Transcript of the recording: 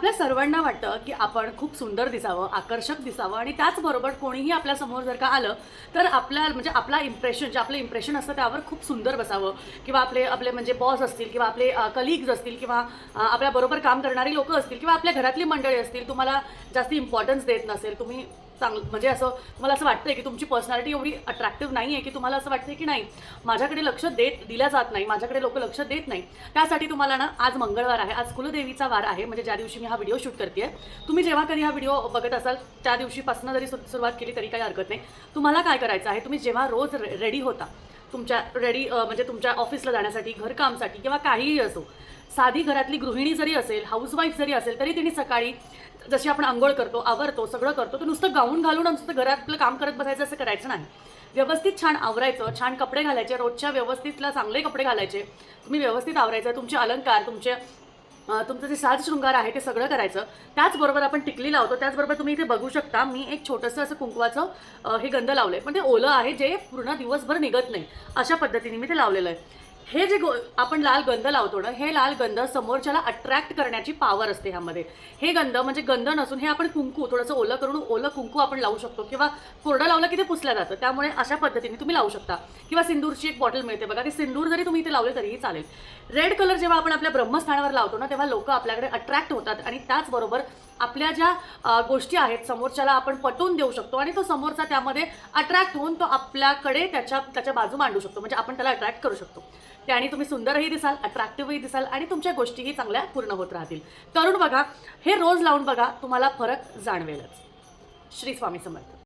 आपल्या सर्वांना वाटतं की आपण खूप सुंदर दिसावं आकर्षक दिसावं आणि त्याचबरोबर कोणीही आपल्यासमोर जर का आलं तर आपल्या म्हणजे आपला इम्प्रेशन जे आपलं इम्प्रेशन असतं त्यावर खूप सुंदर बसावं. किंवा आपले आपले म्हणजे बॉस असतील किंवा आपले कलिग्ज असतील किंवा आपल्याबरोबर काम करणारी लोकं असतील किंवा आपल्या घरातली मंडळी असतील तुम्हाला जास्त इम्पॉर्टन्स देत नसेल तुम्ही चांगलं म्हणजे असं मला असं वाटतंय की तुमची पर्सनॅलिटी एवढी अट्रॅक्टिव्ह नाही आहे की तुम्हाला असं वाटतंय की नाही माझ्याकडे लक्ष देत दिल्या जात नाही माझ्याकडे लोक लक्ष देत नाही. त्यासाठी तुम्हाला ना आज मंगळवार आहे आज कुलदेवीचा वार आहे म्हणजे ज्या दिवशी मी हा व्हिडिओ शूट करते तुम्ही जेव्हा कधी हा व्हिडिओ बघत असाल त्या दिवशीपासून जरी सु- सुरुवात केली तरी काही हरकत नाही. तुम्हाला काय करायचं आहे तुम्ही जेव्हा रोज रेडी होता तुमच्या रेडी म्हणजे तुमच्या ऑफिसला जाण्यासाठी घरकामसाठी किंवा काहीही असो. साधी घरातली गृहिणी जरी असेल हाऊसवाईफ जरी असेल तरी तिने सकाळी जशी आपण आंघोळ करतो आवरतो सगळं करतो तर नुसतं गाऊन घालून नुसतं घरातलं काम करत बसायचं असं करायचं नाही. व्यवस्थित छान आवरायचं छान कपडे घालायचे रोजच्या व्यवस्थितला चांगले कपडे घालायचे. तुम्ही व्यवस्थित आवरायचं तुमचे अलंकार तुमचे तुमचं जे साज शृंगार आहे ते सगळं करायचं. त्याचबरोबर आपण टिकली लावतो. त्याचबरोबर तुम्ही इथे बघू शकता मी एक छोटंसं असं कुंकवाचं हे गंध लावलं आहे म्हणजे पण ते ओलं आहे जे पूर्ण दिवसभर निघत नाही. अशा पद्धतीने मी ते लावलेलं आहे. हे जे गो आपण लाल गंध लावतो ना हे लाल गंध समोरच्याला अट्रॅक्ट करण्याची पॉवर असते ह्यामध्ये. हे गंध म्हणजे गंध नसून हे आपण कुंकू थोडंसं ओलं करून ओलं कुंकू आपण लावू शकतो किंवा कोरडं लावलं की ते पुसलं जातं. त्यामुळे अशा पद्धतीने तुम्ही लावू शकता. किंवा सिंदूरची एक बॉटल मिळते बघा ती सिंदूर जरी तुम्ही इथे लावले तरीही चालेल. रेड कलर जेव्हा आपण आपल्या ब्रह्मस्थानावर लावतो ना तेव्हा लोक आपल्याकडे अट्रॅक्ट होतात आणि त्याचबरोबर आपल्या ज्या गोष्टी आहेत समोरच्याला आपण पटवून देऊ शकतो आणि तो समोरचा त्यामध्ये अट्रॅक्ट होऊन तो आपल्याकडे त्याच्या त्याच्या बाजू मांडू शकतो. म्हणजे आपण त्याला अट्रॅक्ट करू शकतो. त्याने तुम्ही सुंदरही दिसाल अट्रॅक्टिव्हही दिसाल आणि तुमच्या गोष्टीही चांगल्या पूर्ण होत राहतील. करून बघा हे रोज लावून बघा तुम्हाला फरक जाणवेलच. श्री स्वामी समर्थ.